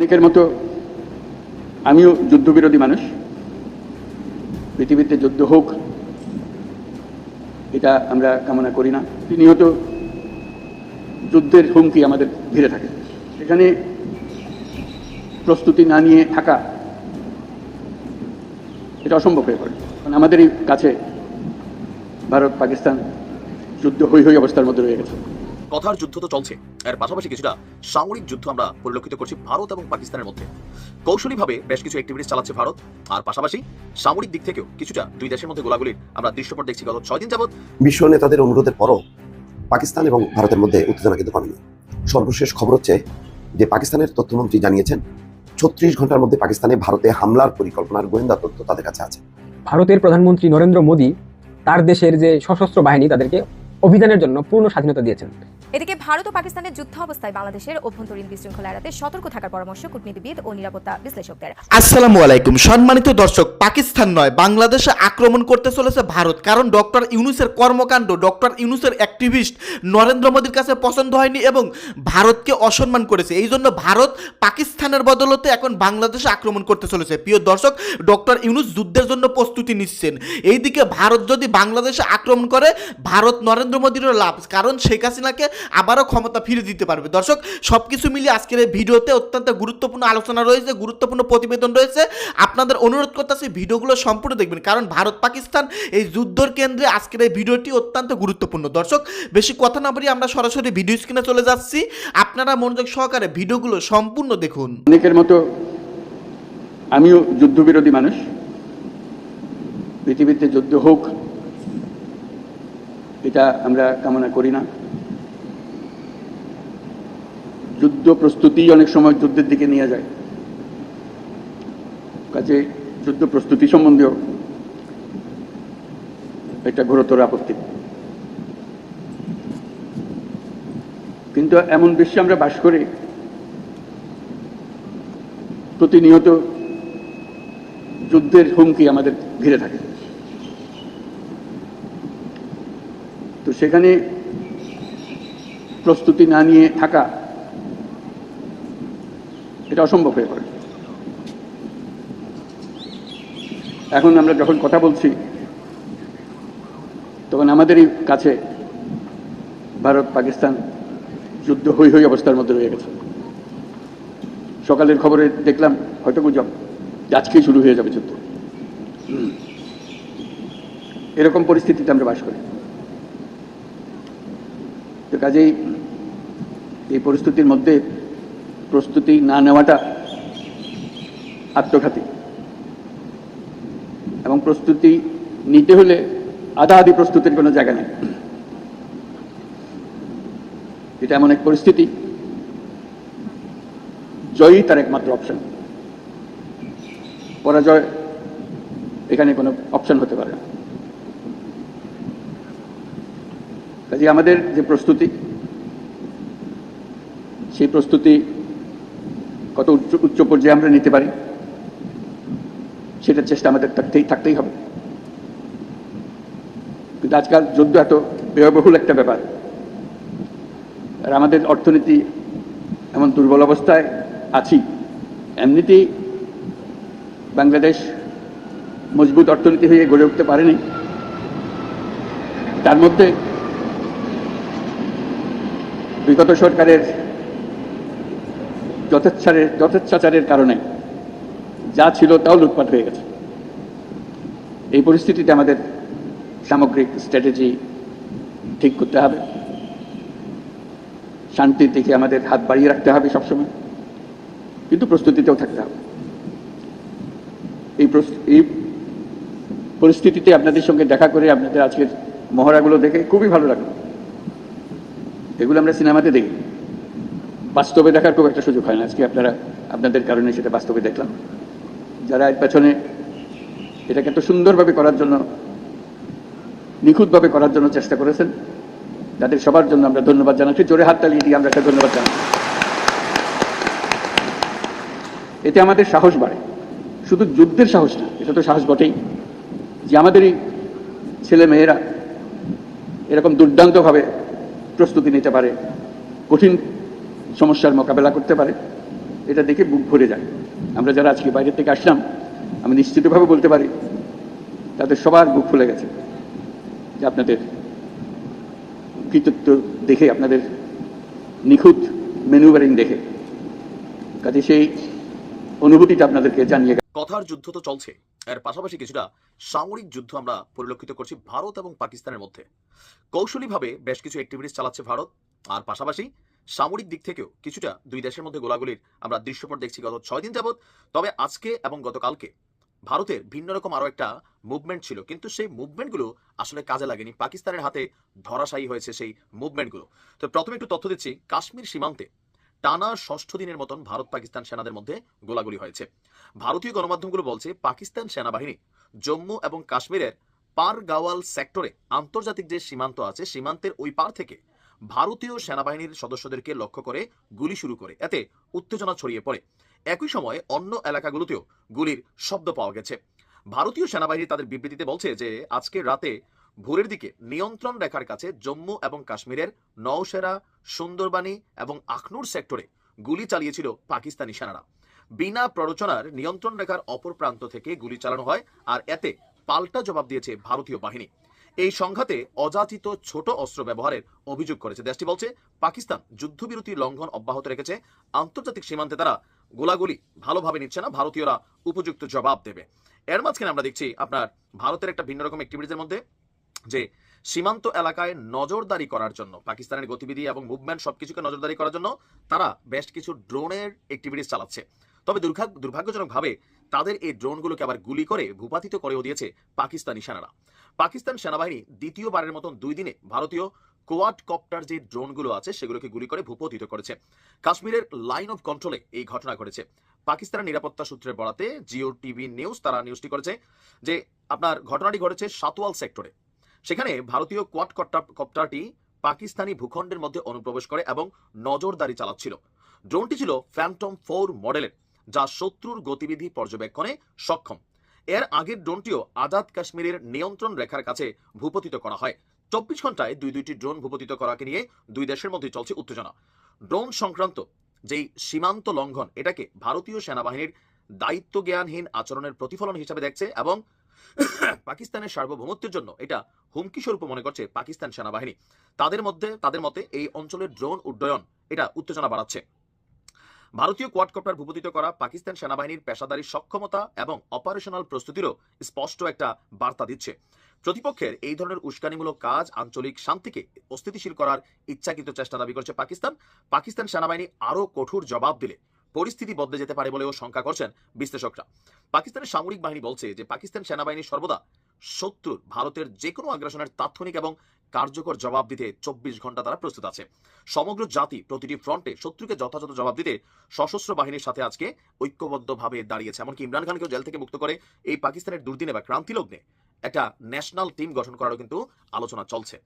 অনেকের মতো আমিও যুদ্ধবিরোধী মানুষ। পৃথিবীতে যুদ্ধ হোক, এটা আমরা কামনা করি না। প্রতিনিয়ত যুদ্ধের হুমকি আমাদের ঘিরে থাকে। সেখানে প্রস্তুতি না নিয়ে থাকা, এটা অসম্ভব হয়ে পড়ে। কারণ আমাদেরই কাছে ভারত পাকিস্তান যুদ্ধ হই হই অবস্থার মধ্যে রয়ে গেছে। কথার যুদ্ধ তো চলছে। এর পাশাপাশি কিছুটা সামরিক যুদ্ধ আমরা পরিলক্ষিত করছি ভারত এবং পাকিস্তানের মধ্যে। কৌশলীভাবে বেশ কিছু অ্যাক্টিভিটিস চালাচ্ছে ভারত। আর পাশাপাশি সামরিক দিক থেকেও কিছুটা দুই দেশের মধ্যে গোলাগুলির আমরা দৃশ্যপট দেখছি গত ছয় দিন যাবৎ। বিশ্ব নেতাদের অনুরোধের পরও পাকিস্তান এবং ভারতের মধ্যে উত্তেজনা কিন্তু কমেনি। সর্বশেষ খবর হচ্ছে যে পাকিস্তানের তথ্যমন্ত্রী জানিয়েছেন ছত্রিশ ঘণ্টার মধ্যে পাকিস্তানে ভারতে হামলার পরিকল্পনার গোয়েন্দা তথ্য তাদের কাছে আছে। ভারতের প্রধানমন্ত্রী নরেন্দ্র মোদী তার দেশের যে সশস্ত্র বাহিনী তাদেরকে অভিযানের জন্য পূর্ণ স্বাধীনতা দিয়েছেন। এদিকে ভারত ও পাকিস্তানের যুদ্ধ অবস্থায় বাংলাদেশের অভ্যন্তরীণ বিশৃঙ্খলা এড়াতে সতর্ক থাকার পরামর্শ কূটনীতিবিদ ও নিরাপত্তা বিশ্লেষকদের। আসসালামু আলাইকুম। সম্মানিত দর্শক, পাকিস্তান নয়, বাংলাদেশে আক্রমণ করতে চলেছে ভারত। কারণ ডক্টর ইউনুসের কর্মকাণ্ড, ডক্টর ইউনুসের অ্যাক্টিভিস্ট নরেন্দ্র মোদীর কাছে পছন্দ হয়নি এবং ভারতকে অসম্মান করেছে। এই জন্য ভারত পাকিস্তানের বদলতে এখন বাংলাদেশে আক্রমণ করতে চলেছে। প্রিয় দর্শক, ডক্টর ইউনুস যুদ্ধের জন্য প্রস্তুতি নিচ্ছেন। এইদিকে ভারত যদি বাংলাদেশে আক্রমণ করে, ভারত নরেন্দ্র মোদীরও লাভ। কারণ শেখ হাসিনাকে আবারও ক্ষমতা ফিরে দিতে পারবে। দর্শক সব কিছু মিলিয়ে আজকের এই ভিডিওতে অত্যন্ত গুরুত্বপূর্ণ আলোচনা রয়েছে, গুরুত্বপূর্ণ প্রতিবেদন রয়েছে। আপনাদের অনুরোধ করতেছি ভিডিওগুলো সম্পূর্ণ দেখবেন, কারণ ভারত, পাকিস্তান এই যুদ্ধর কেন্দ্রে আজকের এই ভিডিওটি অত্যন্ত গুরুত্বপূর্ণ। দর্শক, বেশি কথা না বলি আমরা সরাসরি ভিডিও স্ক্রিনে চলে যাচ্ছি। আপনারা মনোযোগ সহকারে ভিডিওগুলো সম্পূর্ণ দেখুন। অনেকের মতো আমিও যুদ্ধবিরোধী মানুষ। পৃথিবীতে যুদ্ধ হোক, এটা আমরা কামনা করি না। যুদ্ধ প্রস্তুতি অনেক সময় যুদ্ধের দিকে নিয়ে যায়। কাজে যুদ্ধ প্রস্তুতি সম্বন্ধেও একটা ঘোরতর আপত্তি। কিন্তু এমন বিশ্বে আমরা বাস করি, প্রতিনিয়ত যুদ্ধের হুমকি আমাদের ঘিরে থাকে। তো সেখানে প্রস্তুতি না নিয়ে থাকা এটা অসম্ভব হয়ে পড়ে। এখন আমরা যখন কথা বলছি, তখন আমাদেরই কাছে ভারত পাকিস্তান যুদ্ধ হই হই অবস্থার মধ্যে রয়ে গেছে। সকালের খবরে দেখলাম, হয়তো গুজব আজকেই শুরু হয়ে যাবে যুদ্ধ। এরকম পরিস্থিতিতে আমরা বাস করি। তো কাজেই এই পরিস্থিতির মধ্যে প্রস্তুতি না নেওয়াটা আত্মঘাতী। এবং প্রস্তুতি নিতে হলে আধা আধি প্রস্তুতির কোনো জায়গা নেই। এটা এমন এক পরিস্থিতি জয়ই তার একমাত্র অপশন পরাজয় এখানে কোনো অপশন হতে পারে না। কাজে আমাদের যে প্রস্তুতি, সেই প্রস্তুতি কত উচ্চ উচ্চ পর্যায়ে আমরা নিতে পারি? সেটার চেষ্টা আমাদের থাকতেই থাকতেই হবে। কিন্তু আজকাল যুদ্ধ এত ব্যয়বহুল একটা ব্যাপার। আর আমাদের অর্থনীতি এমন দুর্বল অবস্থায় আছি। এমনিতেই বাংলাদেশ মজবুত অর্থনীতি হয়ে গড়ে উঠতে পারেনি। তার মধ্যে বিগত সরকারের যথেচ্ছারের যথেচ্ছাচারের কারণে যা ছিল তাও লুটপাট হয়ে গেছে। এই পরিস্থিতিতে আমাদের সামগ্রিক স্ট্র্যাটেজি ঠিক করতে হবে। শান্তির দিকে আমাদের হাত বাড়িয়ে রাখতে হবে সবসময়। কিন্তু প্রস্তুতিতেও থাকতে হবে। এই এই পরিস্থিতিতে আপনাদের সঙ্গে দেখা করে আপনাদের আজকের মহড়াগুলো দেখে খুবই ভালো লাগল। এগুলো আমরা সিনেমাতে দেখি। বাস্তবে দেখার খুব একটা সুযোগ হয় না। আজকে আপনারা, আপনাদের কারণে সেটা বাস্তবে দেখলাম। যারা এর পেছনে এটাকে এত সুন্দরভাবে করার জন্য, নিখুঁতভাবে করার জন্য চেষ্টা করেছেন, তাদের সবার জন্য আমরা ধন্যবাদ জানাচ্ছি। জোরে হাত তালিয়ে দিয়ে আমরা একটা ধন্যবাদ জানাচ্ছি। এতে আমাদের সাহস বাড়ে। শুধু যুদ্ধের সাহস না, এটা তো সাহস বটেই যে আমাদেরই ছেলে মেয়েরা এরকম দুর্দান্তভাবে প্রস্তুতি নিতে পারে। কঠিন সমস্যার মোকাবেলা করতে পারে, এটা দেখে বুক ভরে যায়। আমরা যারা আজকে বাইরে থেকে আসলাম, আমি নিশ্চিতভাবে বলতে পারি, তাদের সবার বুক ফুলে গেছে। যে আপনাদের কৃতিত্ব দেখে, আপনাদের নিখুঁত মেনুভারিং দেখে। কাজে সেই অনুভূতিটা আপনাদেরকে জানিয়ে কথার যুদ্ধ তো চলছে। এর পাশাপাশি কিছুটা সামরিক যুদ্ধ আমরা পরিলক্ষিত করছি ভারত এবং পাকিস্তানের মধ্যে। কৌশলীভাবে বেশ কিছু অ্যাক্টিভিটিস চালাচ্ছে ভারত। আর পাশাপাশি সামরিক দিক থেকেও কিছুটা দুই দেশের মধ্যে গোলাগুলির আমরা দৃশ্যপট দেখছি গত ছয় দিন যাবৎ। তবে আজকে এবং গতকালকে ভারতের ভিন্ন রকম আরও একটা মুভমেন্ট ছিল। কিন্তু সেই মুভমেন্টগুলো আসলে কাজে লাগেনি। পাকিস্তানের হাতে ধরাশায়ী হয়েছে সেই মুভমেন্টগুলো তো প্রথমে একটু তথ্য দিচ্ছি। কাশ্মীর সীমান্তে টানা ষষ্ঠ দিনের মতন ভারত পাকিস্তান সেনাদের মধ্যে গোলাগুলি হয়েছে। ভারতীয় গণমাধ্যমগুলো বলছে, পাকিস্তান সেনাবাহিনী জম্মু এবং কাশ্মীরের পারগাওয়াল সেক্টরে আন্তর্জাতিক যে সীমান্ত আছে, সীমান্তের ওই পার থেকে ভারতীয় সেনাবাহিনীর সদস্যদেরকে লক্ষ্য করে গুলি শুরু করে, এতে উত্তেজনা ছড়িয়ে পড়ে। একই সময়ে অন্য এলাকাগুলোতেও গুলির শব্দ পাওয়া গেছে। ভারতীয় সেনাবাহিনী তাদের বিবৃতিতে বলছে যে, আজকে রাতে ভোরের দিকে নিয়ন্ত্রণ রেখার কাছে জম্মু এবং কাশ্মীরের নওশেরা সুন্দরবানি এবং আখনুর সেক্টরে গুলি চালিয়েছিল পাকিস্তানি সেনারা। বিনা প্ররোচনার নিয়ন্ত্রণ রেখার অপর প্রান্ত থেকে গুলি চালানো হয়, আর এতে পাল্টা জবাব দিয়েছে ভারতীয় বাহিনী। এই সংঘাতে অযাচিত ছোট অস্ত্র ব্যবহারের অভিযোগ করেছে। দেশটি বলছে, পাকিস্তান যুদ্ধবিরতি লঙ্ঘন অব্যাহত রেখেছে। আন্তর্জাতিক সীমান্তে তারা গোলাগুলি ভালোভাবে নিচ্ছে না, ভারতীয়রা উপযুক্ত জবাব দেবে। এর মাঝখানে আমরা দেখছি আপনার ভারতের একটা ভিন্ন রকম অ্যাক্টিভিটিজের মধ্যে, যে সীমান্ত এলাকায় নজরদারি করার জন্য, পাকিস্তানের গতিবিধি এবং মুভমেন্ট সবকিছুকে নজরদারি করার জন্য তারা বেশ কিছু ড্রোনের অ্যাক্টিভিটিস চালাচ্ছে। তবে দুর্ভাগ্য দুর্ভাগ্যজনকভাবে তাদের এই ড্রোনগুলোকে আবার গুলি করে ভূপাতিত করেও দিয়েছে পাকিস্তানি সেনারা। পাকিস্তান সেনাবাহিনী দ্বিতীয়বারের মতন দুই দিনে ভারতীয় কোয়াড কপ্টার যে ড্রোনগুলো আছে, সেগুলোকে গুলি করে ভূপতিত করেছে। কাশ্মীরের লাইন অফ কন্ট্রোলে এই ঘটনা ঘটেছে। পাকিস্তানের নিরাপত্তা সূত্রে বরাতে জিও টিভি নিউজ তারা নিউজটি করেছে যে, আপনার ঘটনাটি ঘটেছে সাতওয়াল সেক্টরে। সেখানে ভারতীয় কোয়াড কপ্টার কপ্টারটি পাকিস্তানি ভূখণ্ডের মধ্যে অনুপ্রবেশ করে এবং নজরদারি চালাচ্ছিল। ড্রোনটি ছিল ফ্যান্টম ফোর মডেলের, যা শত্রুর গতিবিধি পর্যবেক্ষণে সক্ষম। এর আগের ড্রোনটিও আজাদ কাশ্মীরের নিয়ন্ত্রণ রেখার কাছে ভূপতিত করা হয়। চব্বিশ ঘন্টায় দুই দুইটি ড্রোন ভূপতিত করাকে নিয়ে দুই দেশের মধ্যে চলছে উত্তেজনা। ড্রোন সংক্রান্ত যেই সীমান্ত লঙ্ঘন, এটাকে ভারতীয় সেনাবাহিনীর দায়িত্ব জ্ঞানহীন আচরণের প্রতিফলন হিসাবে দেখছে এবং পাকিস্তানের সার্বভৌমত্বের জন্য এটা হুমকি স্বরূপ মনে করছে পাকিস্তান সেনাবাহিনী। তাদের মধ্যে, তাদের মতে এই অঞ্চলের ড্রোন উড্ডয়ন, এটা উত্তেজনা বাড়াচ্ছে। ভারতীয় কোয়াডকপ্টার ভূপতিত করা পাকিস্তান সেনাবাহিনীর পেশাদারী সক্ষমতা এবং অপারেশনাল প্রস্তুতিরও স্পষ্ট একটা বার্তা দিচ্ছে। প্রতিপক্ষের এই ধরনের উস্কানিমূলক কাজ আঞ্চলিক শান্তিকে অস্থিতিশীল করার ইচ্ছাকৃত চেষ্টা দাবি করছে পাকিস্তান। পাকিস্তান সেনাবাহিনী আরও কঠোর জবাব দিলে পরিস্থিতি বদলে যেতে পারে বলেও শঙ্কা করছেন বিশ্লেষকরা। পাকিস্তানের সামরিক বাহিনী বলছে যে, পাকিস্তান সেনাবাহিনী সর্বদা শত্রুর ভারতের যে কোনো আগ্রাসনের তাৎক্ষণিক এবং কার্যকর জবাব দিতে চব্বিশ ঘণ্টা তারা প্রস্তুত আছে। সমগ্র জাতি প্রতিটি ফ্রন্টে শত্রুকে যথাযথ জবাব দিতে সশস্ত্র বাহিনীর সাথে আজকে ঐক্যবদ্ধভাবে দাঁড়িয়েছে। এমনকি ইমরান খানকেও জেল থেকে মুক্ত করে এই পাকিস্তানের দুর্দিনে বা ক্রান্তি লগ্নে একটা ন্যাশনাল টিম গঠন করারও কিন্তু আলোচনা চলছে।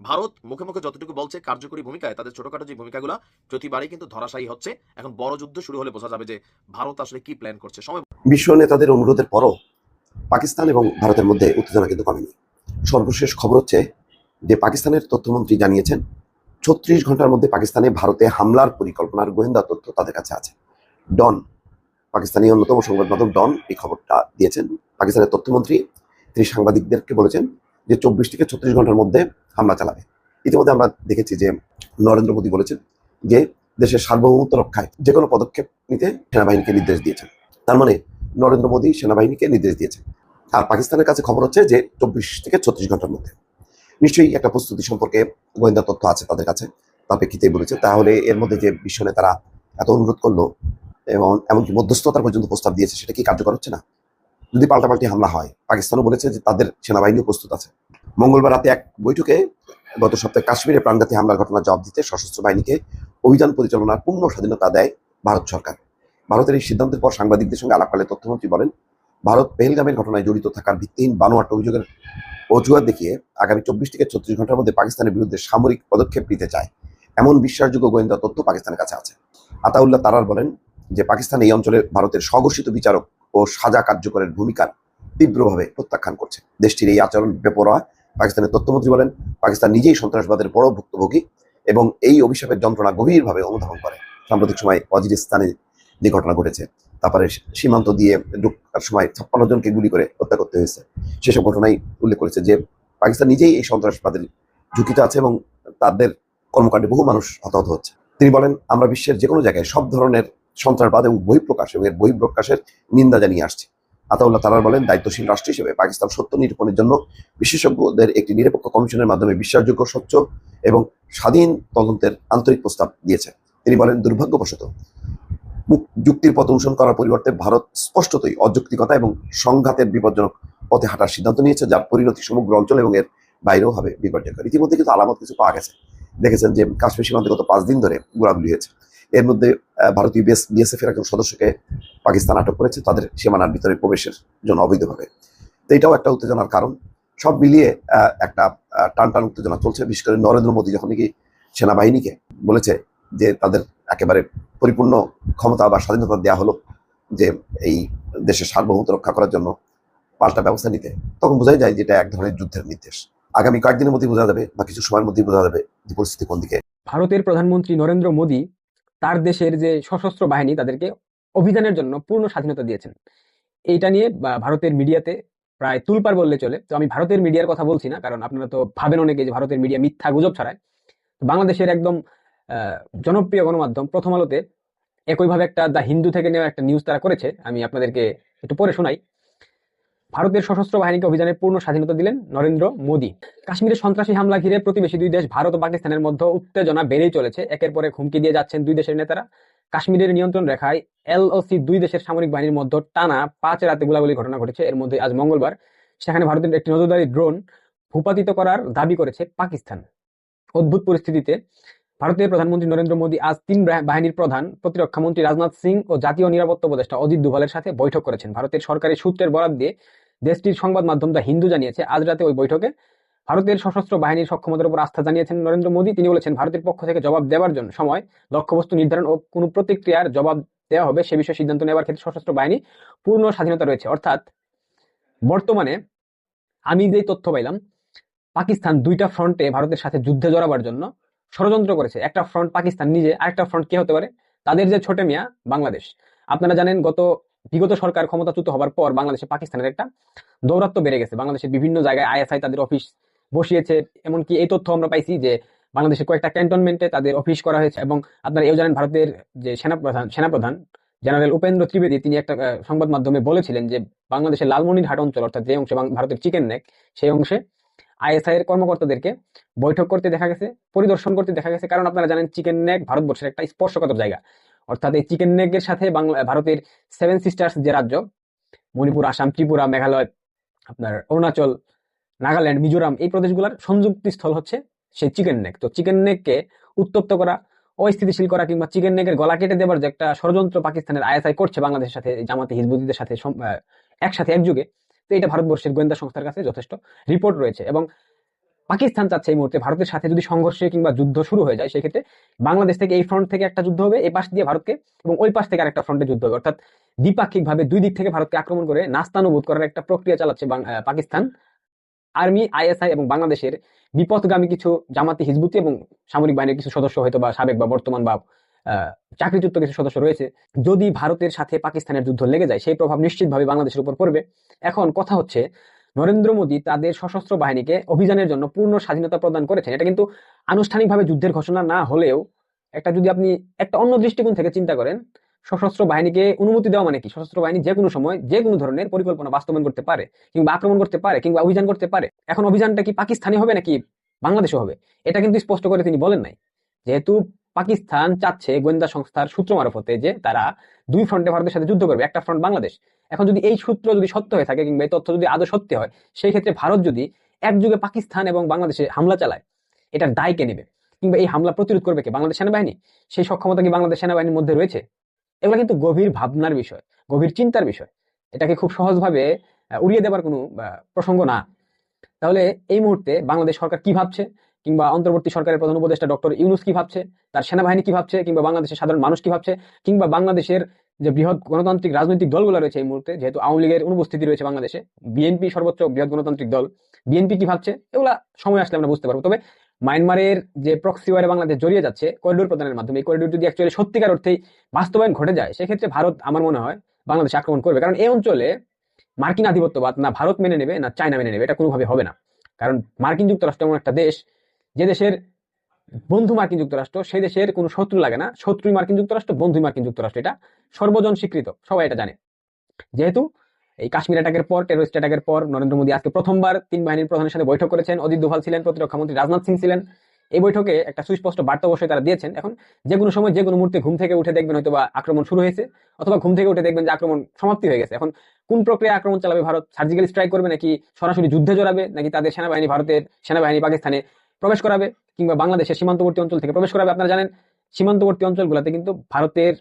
ভারত মুখে মুখে যতটুকু বলছে কার্যকরী ভূমিকায়, তাদের ছোটখাটো যে ভূমিকাগুলো, প্রতিবারই কিন্তু ধরাশায়ী হচ্ছে। এখন বড় যুদ্ধ শুরু হলে বোঝা যাবে যে ভারত আসলে কি প্ল্যান করছে। সময় বিশ্ব নেতাদের অনুরোধের পরও পাকিস্তান এবং ভারতের মধ্যে উত্তেজনা কিন্তু কমেনি। সর্বশেষ খবর হচ্ছে যে পাকিস্তানের তথ্যমন্ত্রী জানিয়েছেন, ছত্রিশ ঘণ্টার মধ্যে পাকিস্তানে ভারতে হামলার পরিকল্পনার গোয়েন্দা তথ্য তাদের কাছে আছে। ডন, পাকিস্তানি অন্যতম সংবাদ মাধ্যম ডন এই খবরটা দিয়েছেন। পাকিস্তানের তথ্যমন্ত্রী তিনি সাংবাদিকদেরকে বলেছেন যে চব্বিশ থেকে ছত্রিশ ঘণ্টার মধ্যে হামলা চালাবে। ইতিমধ্যে আমরা দেখেছি যে নরেন্দ্র মোদী বলেছেন যে দেশের সার্বভৌমত্ব রক্ষায় যে কোনো পদক্ষেপ নিতে সেনাবাহিনীকে নির্দেশ দিয়েছেন। তার মানে নরেন্দ্র মোদী সেনাবাহিনীকে নির্দেশ দিয়েছেন আর পাকিস্তানের কাছে খবর হচ্ছে যে চব্বিশ থেকে ছত্রিশ ঘণ্টার মধ্যে। নিশ্চয়ই একটা প্রস্তুতি সম্পর্কে গোয়েন্দা তথ্য আছে তাদের কাছে। তার প্রেক্ষিতেই বলেছে, তাহলে এর মধ্যে যে বিশ্ব নেতারা এত অনুরোধ করল এবং এমনকি মধ্যস্থতার পর্যন্ত প্রস্তাব দিয়েছে, সেটা কি কার্যকর হচ্ছে না? যদি পাল্টাপাল্টি হামলা হয়, পাকিস্তানও বলেছে যে তাদের সেনাবাহিনীও প্রস্তুত আছে। মঙ্গলবার রাতে এক বৈঠকে গত সপ্তাহে কাশ্মীরে প্রাণঘাতী হামলার ঘটনার জবাব দিতে সশস্ত্র বাহিনীকে অভিযান পরিচালনার পূর্ণ স্বাধীনতা দেয় ভারত সরকার। ভারতের এই সিদ্ধান্তের পর সাংবাদিকদের সঙ্গে আলাপকালে তথ্যমন্ত্রী বলেন, ভারত পেহেলগামের ঘটনায় জড়িত থাকার ভিত্তিহীন বানোয়াট অভিযোগের অজুহাত দেখিয়ে আগামী চব্বিশ থেকে ছত্রিশ ঘণ্টার মধ্যে পাকিস্তানের বিরুদ্ধে সামরিক পদক্ষেপ নিতে চায়। এমন বিশ্বাসযোগ্য গোয়েন্দা তথ্য পাকিস্তানের কাছে আছে। আতাউল্লাহ তারার বলেন যে, পাকিস্তান এই অঞ্চলে ভারতের স্বঘোষিত বিচারক ও সাজা কার্যকরের ভূমিকার তীব্রভাবে প্রত্যাখ্যান করছে। দেশটির এই আচরণ বেপরোয়া। পাকিস্তানের তথ্যমন্ত্রী বলেন, পাকিস্তান নিজেই সন্ত্রাসবাদের বড় ভুক্তভোগী এবং এই অভিশাপের যন্ত্রণা গভীরভাবে অনুধাবন করে। সাম্প্রতিক সময় ওয়াজিরিস্তানে যে ঘটনা ঘটেছে। তারপরে সীমান্ত দিয়ে ঢুকার সময় ছাপ্পান্ন জনকে গুলি করে হত্যা করতে হয়েছে। সেসব ঘটনাই উল্লেখ করেছে যে পাকিস্তান নিজেই এই সন্ত্রাসবাদের ঝুঁকিতে আছে এবং তাদের কর্মকাণ্ডে বহু মানুষ হতাহত হচ্ছে। তিনি বলেন, আমরা বিশ্বের যে কোনো জায়গায় সব ধরনের সন্ত্রাসবাদ এবং বহিঃপ্রকাশ এবং এর বহিঃপ্রকাশের নিন্দা জানিয়ে আসছি। আতাউল্লাহ তালার বলেন, দায়িত্বশীল রাষ্ট্র হিসেবে পাকিস্তান সত্য নিরূপণের জন্য বিশেষজ্ঞদের একটি নিরপেক্ষ কমিশনের মাধ্যমে বিশ্বাসযোগ্য, স্বচ্ছ এবং স্বাধীন তদন্তের আন্তরিক প্রস্তাব দিয়েছে। তিনি বলেন, দুর্ভাগ্যবশত যুক্তির পথ অনুসরণ করার পরিবর্তে ভারত স্পষ্টতই অযৌক্তিকতা এবং সংঘাতের বিপজ্জনক পথে হাঁটার সিদ্ধান্ত নিয়েছে, যার পরিণতি সমগ্র অঞ্চল এবং এর বাইরেও হবে বিপর্যয়কর। ইতিমধ্যে কিন্তু আলামত কিছু পাওয়া গেছে। দেখেছেন যে কাশ্মীর সীমান্তে গত পাঁচ দিন ধরে গোলাগুলি হয়েছে এর মধ্যে ভারতীয় বিএসএফ এর একজন সদস্যকে পাকিস্তান আটক করেছে। তাদের সীমানার ভিতরে প্রবেশের জন্য অবৈধভাবে। তো এটাও একটা উত্তেজনার কারণ। সব মিলিয়ে একটা টান টান উত্তেজনা চলছে। বিশেষ করে নরেন্দ্র মোদী যখন নাকি সেনাবাহিনীকে বলেছে যে তাদের একেবারে পরিপূর্ণ ক্ষমতা বা স্বাধীনতা দেওয়া হলো যে এই দেশের সার্বভৌমত্ব রক্ষা করার জন্য পাল্টা ব্যবস্থা নিতে, তখন বোঝাই যায় যে এটা এক ধরনের যুদ্ধের নির্দেশ। আগামী কয়েকদিনের মধ্যে বোঝা যাবে বা কিছু সময়ের মধ্যেই বোঝা যাবে যে পরিস্থিতি কোন দিকে। ভারতের প্রধানমন্ত্রী নরেন্দ্র মোদী তার দেশের যে সশস্ত্র বাহিনী, তাদেরকে অভিযানের জন্য পূর্ণ স্বাধীনতা দিয়েছেন। এইটা নিয়ে ভারতের মিডিয়াতে প্রায় তুলপার বললে চলে। তো আমি ভারতের মিডিয়ার কথা বলছি না, কারণ আপনারা তো ভাবেন অনেকে যে ভারতের মিডিয়া মিথ্যা গুজব ছাড়ায়। বাংলাদেশের একদম জনপ্রিয় গণমাধ্যম প্রথম আলোতে একইভাবে একটা দ্য হিন্দু থেকে নেওয়া একটা নিউজ তারা করেছে, আমি আপনাদেরকে একটু পরে শোনাই। ভারতের সশস্ত্র বাহিনীকে অভিযানের পূর্ণ স্বাধীনতা দিলেন নরেন্দ্র মোদী। কাশ্মীরে সন্ত্রাসী হামলা ঘিরে প্রতিবেশী দুই দেশ ভারত ও পাকিস্তানের মধ্যে উত্তেজনা বেড়েই চলেছে, একের পরে হুমকি দিয়ে যাচ্ছেন দুই দেশের নেতারা। কাশ্মীরের নিয়ন্ত্রণ রেখায় এলওসি দুই দেশের সামরিক বাহিনীর মধ্যে টানা পাঁচ রাতে গোলাগুলি ঘটনা ঘটেছে। এর মধ্যে আজ মঙ্গলবার সেখানে ভারতের একটি নজরদারি ড্রোন ভূপাতিত করার দাবি করেছে পাকিস্তান। অদ্ভুত পরিস্থিতিতে ভারতের প্রধানমন্ত্রী নরেন্দ্র মোদী আজ তিন বাহিনীর প্রধান প্রতিরক্ষা মন্ত্রী রাজনাথ সিং ও জাতীয় নিরাপত্তা উপদেষ্টা অজিত দুভালের সাথে বৈঠক করেছেন। ভারতের সরকারি সূত্রের বরাত দিয়ে দেশটির সংবাদ মাধ্যম দ্য হিন্দু জানিয়েছে, আজ রাতে ওই বৈঠকে ভারতের সশস্ত্র বাহিনীর সক্ষমতার উপর আস্থা জানিয়েছেন নরেন্দ্র মোদী। তিনি বলেছেন, ভারতের পক্ষ থেকে জবাব দেওয়ার জন্য সময়, লক্ষ্যবস্তু নির্ধারণ ও কোনো প্রতিক্রিয়ার জবাব দেওয়া হবে সে বিষয়ে সিদ্ধান্ত নেওয়ার ক্ষেত্রে সশস্ত্র বাহিনী পূর্ণ স্বাধীনতা রয়েছে। অর্থাৎ বর্তমানে আমি যেই তথ্য পাইলাম, পাকিস্তান দুইটা ফ্রন্টে ভারতের সাথে যুদ্ধে জড়াবার জন্য ষড়যন্ত্র করেছে। একটা ফ্রন্ট পাকিস্তান নিজে, আরেকটা ফ্রন্ট কে হতে পারে? তাদের যে ছোটে মিয়া, বাংলাদেশ। আপনারা জানেন গত, বিগত সরকার ক্ষমতাচ্যুত হবার পর বাংলাদেশে পাকিস্তানের একটা দৌরাত্ম্য বেড়ে গেছে। বাংলাদেশের বিভিন্ন জায়গায় আইএসআই তাদের অফিস বসিয়েছে। এমনকি এই তথ্য আমরা পাইছি যে বাংলাদেশের কয়েকটা ক্যান্টনমেন্টে তাদের অফিস করা হয়েছে। এবং আপনারা এও জানেন ভারতের যে সেনাপ্রধান সেনাপ্রধান জেনারেল উপেন্দ্র ত্রিবেদী, তিনি একটা সংবাদ মাধ্যমে বলেছিলেন যে, বাংলাদেশের লালমনিরহাট অঞ্চল, অর্থাৎ যে অংশে ভারতের চিকেন নেক সেই অংশে আইএসআই এর কর্মকর্তাদেরকে বৈঠক করতে দেখা গেছে, পরিদর্শন করতে দেখা গেছে। কারণ আপনারা জানেন, চিকেন নেক ভারতবর্ষের একটা স্পর্শকাতর জায়গা। অর্থাৎ এই চিকেন নেকের সাথে বাংলা, ভারতের সেভেন সিস্টার্স যে রাজ্য, মণিপুর, আসাম, ত্রিপুরা, মেঘালয়, আপনার অরুণাচল, নাগাল্যান্ড, মিজোরাম, এই প্রদেশগুলোর সংযুক্তি স্থল হচ্ছে সেই চিকেন নেক। তো চিকেন নেককে উত্তপ্ত করা, অস্থিতিশীল করা কিংবা চিকেন নেকের গলা কেটে দেওয়ার যে একটা ষড়যন্ত্র পাকিস্তানের আইএসআই করছে বাংলাদেশের সাথে, জামাতে হিজবুদ্দিদের সাথে একসাথে, একযুগে তো এটা ভারতবর্ষের গোয়েন্দা সংস্থার কাছে যথেষ্ট রিপোর্ট রয়েছে এবং পাকিস্তান চাচ্ছে এই মুহূর্তে ভারতের সাথে যদি সংঘর্ষে কিংবা যুদ্ধ শুরু হয়ে যায়, সেক্ষেত্রে বাংলাদেশ থেকে এই ফ্রন্ট থেকে একটা যুদ্ধ হবে, এই পাশ দিয়ে ভারতকে এবং ওই পাশ থেকে আরেকটা ফ্রন্টে যুদ্ধ হবে। অর্থাৎ দ্বিপাক্ষিকভাবে দুই দিক থেকে ভারতকে আক্রমণ করে নাস্তানুবোধ করার একটা প্রক্রিয়া চালাচ্ছে পাকিস্তান। আর্মি, আইএসআই এবং বাংলাদেশের বিপদগামী কিছু জামাতি, হিজবুতি এবং সামরিক বাহিনীর কিছু সদস্য হয়তো বা সাবেক বা বর্তমান বা চাকরিচ্যুত কিছু সদস্য রয়েছে। যদি ভারতের সাথে পাকিস্তানের যুদ্ধ লেগে যায়, সেই প্রভাব নিশ্চিতভাবে বাংলাদেশের উপর পড়বে। এখন কথা হচ্ছে, নরেন্দ্র মোদী তাদের সশস্ত্র বাহিনীকে অভিযানের জন্য পূর্ণ স্বাধীনতা প্রদান করেছেন। এটা কিন্তু আনুষ্ঠানিকভাবে যুদ্ধের ঘোষণা না হলেও একটা যদি আপনি একটা অন্য দৃষ্টিকোণ থেকে চিন্তা করেন, সশস্ত্র বাহিনীকে অনুমতি দেওয়া মানে কি? সশস্ত্র বাহিনী যে কোনো সময় যে কোনো ধরনের পরিকল্পনা বাস্তবায়ন করতে পারে, কিংবা আক্রমণ করতে পারে, কিংবা অভিযান করতে পারে। এখন অভিযানটা কি পাকিস্তানি হবে নাকি বাংলাদেশে হবে? এটা কিন্তু স্পষ্ট করে তিনি বলেন নাই। যেহেতু পাকিস্তান চাচ্ছে গোয়েন্দা সংস্থার সূত্র মারফতে যে তারা দুই ফ্রন্টে ভারতের সাথে যুদ্ধ করবে, একটা ফ্রন্ট বাংলাদেশ। এখন যদি এই সূত্র যদি সত্য হয়ে থাকে কিংবা এই তথ্য যদি আদৌ সত্যি হয়, সেই ক্ষেত্রে ভারত যদি একযুগে পাকিস্তান এবং বাংলাদেশে হামলা চালায়, এটার দায় কে নেবে? কিংবা এই হামলা প্রতিরোধ করবে কে? বাংলাদেশ সেনাবাহিনী? সেই সক্ষমতা কি বাংলাদেশ সেনাবাহিনীর মধ্যে রয়েছে? এগুলো কিন্তু গভীর ভাবনার বিষয়, গভীর চিন্তার বিষয়। এটাকে খুব সহজভাবে উড়িয়ে দেবার কোনো প্রসঙ্গ না। তাহলে এই মুহূর্তে বাংলাদেশ সরকার কি ভাবছে? কিংবা অন্তর্বর্তী সরকারের প্রধান উপদেষ্টা ডক্টর ইউনুস কি ভাবছে? তার সেনাবাহিনী কি ভাবছে? কিংবা বাংলাদেশের সাধারণ মানুষ কি ভাবছে? কিংবা বাংলাদেশের যে বৃহৎ গণতান্ত্রিক রাজনৈতিক দলগুলো রয়েছে এই মুহূর্তে, যেহেতু আওয়ামী লীগের অনুপস্থিতি রয়েছে বাংলাদেশে, বিএনপি সর্বোচ্চ বৃহৎ গণতান্ত্রিক দল, বিএনপি কি ভাবছে? এগুলা সময় আসলে আমরা বুঝতে পারব। তবে মায়ানমারের যে প্রক্সি ওয়ারে বাংলাদেশ জড়িয়ে যাচ্ছে করিডোর প্রদানের মাধ্যমে, এই করিডোর যদি অ্যাকচুয়ালি সত্যিকার অর্থেই বাস্তবায়ন ঘটে যায়, সেক্ষেত্রে ভারত আমার মনে হয় বাংলাদেশ আক্রমণ করবে। কারণ এই অঞ্চলে মার্কিন আধিপত্যবাদ না ভারত মেনে নেবে, না চায়না মেনে নেবে, এটা কোনোভাবে হবে না। কারণ মার্কিন যুক্তরাষ্ট্র এমন একটা দেশ যে দেশের বন্ধু মার্কিন যুক্তরাষ্ট্র, সেই দেশের কোনো শত্রু লাগে না। শত্রুই মার্কিন যুক্তরাষ্ট্র বন্ধুই মার্কিন যুক্তরাষ্ট্র। এটা সর্বজন স্বীকৃত, সবাই এটা জানে। যেহেতু এই কাশ্মীর অ্যাটাকের পর টেরোরিস্ট অ্যাটাকের পর নরেন্দ্র মোদী আজকে প্রথমবার তিন বাহিনীর প্রধানের সাথে বৈঠক করেছেন। অজিত দোভাল ছিলেন, প্রতিরক্ষা মন্ত্রী রাজনাথ সিং ছিলেন। এই বৈঠকে একটা সুস্পষ্ট বার্তা অবশ্যই তারা দিয়েছেন। এখন যে কোনো সময় যে কোনো মুহূর্তে ঘুম থেকে উঠে দেখবেন হয়তো বা আক্রমণ শুরু হয়েছে, অথবা ঘুম থেকে উঠে দেখবেন যে আক্রমণ সমাপ্তি হয়ে গেছে। এখন কোন প্রক্রিয়া আক্রমণ চালাবে ভারত? সার্জিক্যাল স্ট্রাইক করবে নাকি সরাসরি যুদ্ধে জড়াবে নাকি তাদের সেনাবাহিনী ভারতের সেনাবাহিনী পাকিস্তানে প্রবেশ করাবে কিংবা বাংলাদেশের সীমান্তবর্তী অঞ্চল থেকে প্রবেশ করাবে। আপনারা জানেন, সীমান্তবর্তী অঞ্চলগুলোতে কিন্তু ভারতের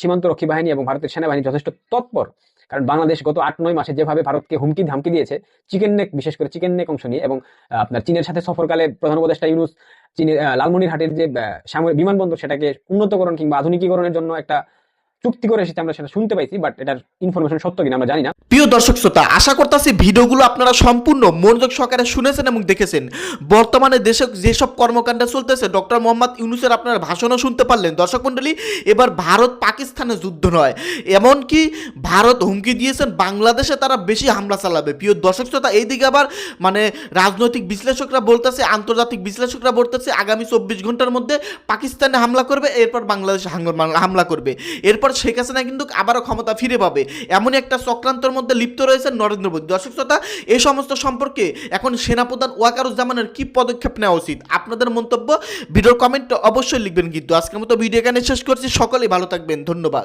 সীমান্তরক্ষী বাহিনী এবং ভারতের সেনাবাহিনী যথেষ্ট তৎপর। কারণ বাংলাদেশ গত আট, নয় মাসে যেভাবে ভারতকে হুমকি, ধামকি দিয়েছে, চিকেন নেক, বিশেষ করে চিকেন নেক অংশ নিয়ে এবং আপনার চীনের সাথে সফরকালে প্রধান উপদেষ্টা ইউনুস চীনের লালমনিরহাটের যে সামরিক বিমানবন্দর সেটাকে উন্নতকরণ কিংবা আধুনিকীকরণের জন্য একটা চুক্তি করে এসেছে, আমরা সেটা শুনতে পাইছি বাট এটার ইনফরমেশন সত্য কিনা আমরা জানি না। প্রিয় দর্শক শ্রোতা, আশা করতেছি ভিডিওগুলো আপনারা সম্পূর্ণ মনোযোগ সহকারে শুনেছেন এবং দেখেছেন। বর্তমানে দেশে যেসব কর্মকাণ্ড চলতেছে, ডক্টর মোহাম্মদ ইউনুসের আপনারা ভাষণও শুনতে পারলেন। দর্শক মণ্ডলী, এবার ভারত পাকিস্তানের যুদ্ধ নয়, এমনকি ভারত হুমকি দিয়েছেন, বাংলাদেশে তারা বেশি হামলা চালাবে। প্রিয় দর্শক শ্রোতা, এইদিকে আবার মানে রাজনৈতিক বিশ্লেষকরা বলতেছে, আন্তর্জাতিক বিশ্লেষকরা বলতেছে, আগামী চব্বিশ ঘণ্টার মধ্যে পাকিস্তানে হামলা করবে, এরপর বাংলাদেশে হামলা করবে। এরপর শেখ হাসিনা কিন্তু আবারও ক্ষমতা ফিরে পাবে। এমন একটা চক্রান্তর মধ্যে লিপ্ত রয়েছেন নরেন্দ্র মোদী। দর্শক শ্রোতা, এই সমস্ত সম্পর্কে এখন সেনাপ্রধান ওয়াকারুজ্জামানের কি পদক্ষেপ নেওয়া উচিত? আপনাদের মন্তব্য ভিডিওর কমেন্ট অবশ্যই লিখবেন কিন্তু। আজকের মতো ভিডিও এখানে শেষ করছি। সকলেই ভালো থাকবেন। ধন্যবাদ।